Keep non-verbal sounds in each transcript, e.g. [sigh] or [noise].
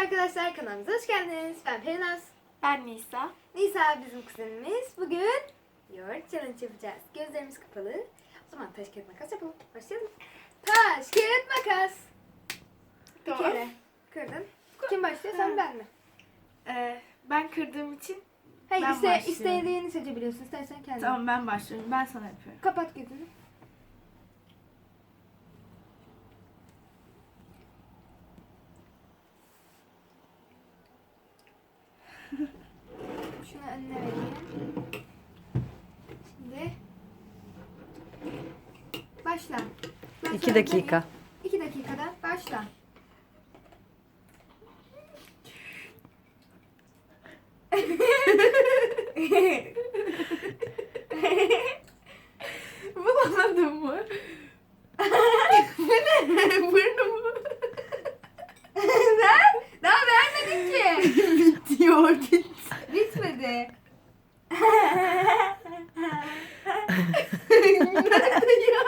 arkadaşlar kanalımıza hoş geldiniz. Ben Perinaz. Ben Nisa. Nisa bizim kuzenimiz. Bugün yoğurt challenge yapacağız. Gözlerimiz kapalı. O zaman taş kağıt makas yapalım. Başlayalım. Taş kağıt makas. Bir kere kırdın. Kim başlıyor sen ben mi? Ee, ben kırdığım için Hayır Ben iste, başlıyorum. istediğini seçebiliyorsun. İstersen kendin. tamam ben başlıyorum. Ben sana yapıyorum. Kapat gözünü. 2 dakika. 2 dakikada başla. Bulamadım mı? Bu ne? Burnum mu? Ver. Daha vermedin ki. Bitiyor bit. Bitmedi. Nerede ya?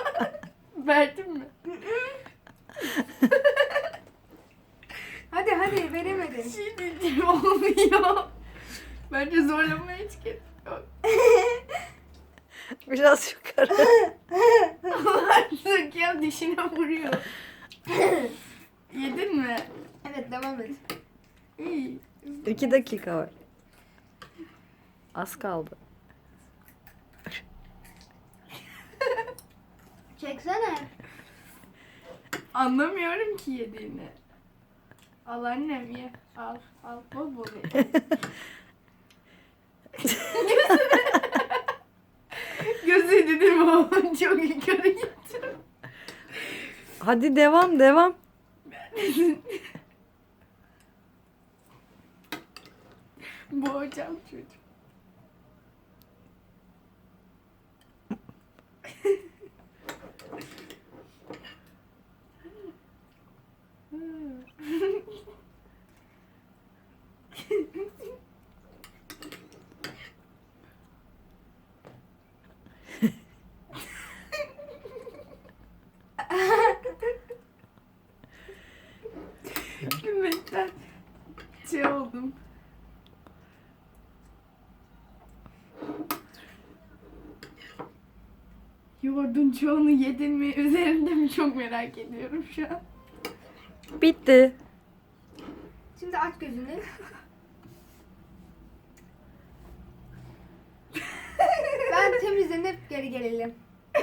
Bert'im Bir şey diyeceğim olmuyor. Bence zorlamaya hiç gerek yok. [laughs] Biraz yukarı. [laughs] Artık ya dişine vuruyor. [laughs] Yedin mi? Evet devam et. İyi. İki dakika var. Az kaldı. Çeksene. Anlamıyorum ki yediğini. Al annem ye. Al. Al. Bol bol ye. [laughs] Gözü dedim o. Çok yukarı gitti. Hadi devam devam. [laughs] Boğacağım çocuk. Gülmekten şey oldum. Yoğurdun çoğunu yedin mi? Üzerinde mi çok merak ediyorum şu an. Bitti. Şimdi aç gözünü. ben temizlenip geri gelelim.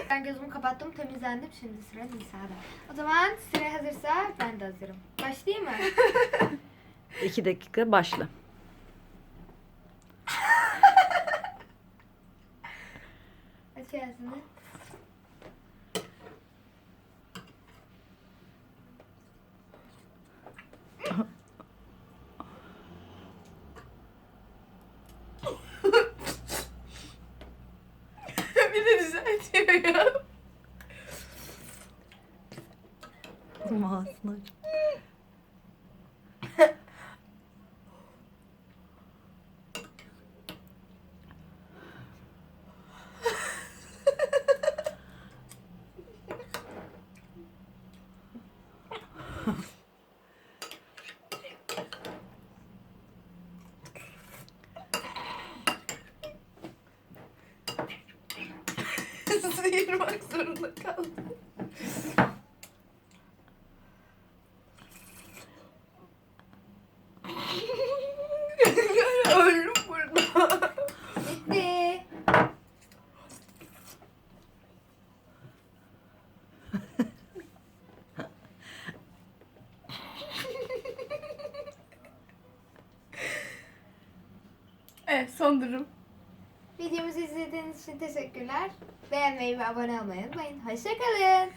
Ben gözümü kapattım, temizlendim. Şimdi sıra Nisa'da. O zaman süre hazırsa ben de hazırım. Başlayayım mı? İki dakika başla. Aç ağzını. bir de düzeltiyor ya. Ağzını aç. Sıyırmak zorunda kaldım. Evet son durum. Videomuzu izlediğiniz için teşekkürler. Beğenmeyi ve abone olmayı unutmayın. Hoşçakalın.